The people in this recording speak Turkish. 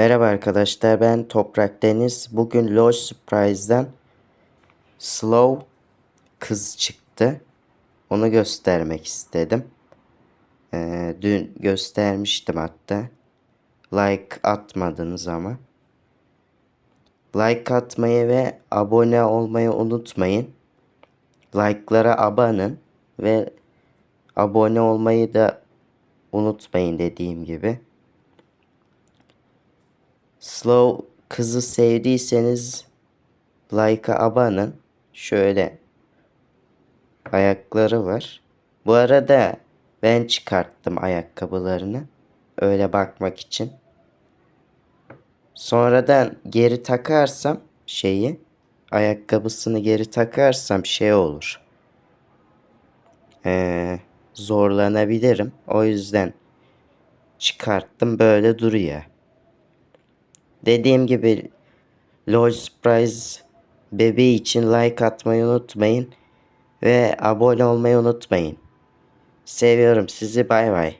Merhaba arkadaşlar ben Toprak Deniz. Bugün Low Surprise'dan Slow kız çıktı. Onu göstermek istedim. Ee, dün göstermiştim hatta. Like atmadınız ama. Like atmayı ve abone olmayı unutmayın. Like'lara abanın ve abone olmayı da unutmayın dediğim gibi. Slow kızı sevdiyseniz like'a abanın. Şöyle ayakları var. Bu arada ben çıkarttım ayakkabılarını. Öyle bakmak için. Sonradan geri takarsam şeyi ayakkabısını geri takarsam şey olur. Ee, zorlanabilirim. O yüzden çıkarttım böyle duruyor. Dediğim gibi LOL Surprise bebeği için like atmayı unutmayın. Ve abone olmayı unutmayın. Seviyorum sizi bay bay.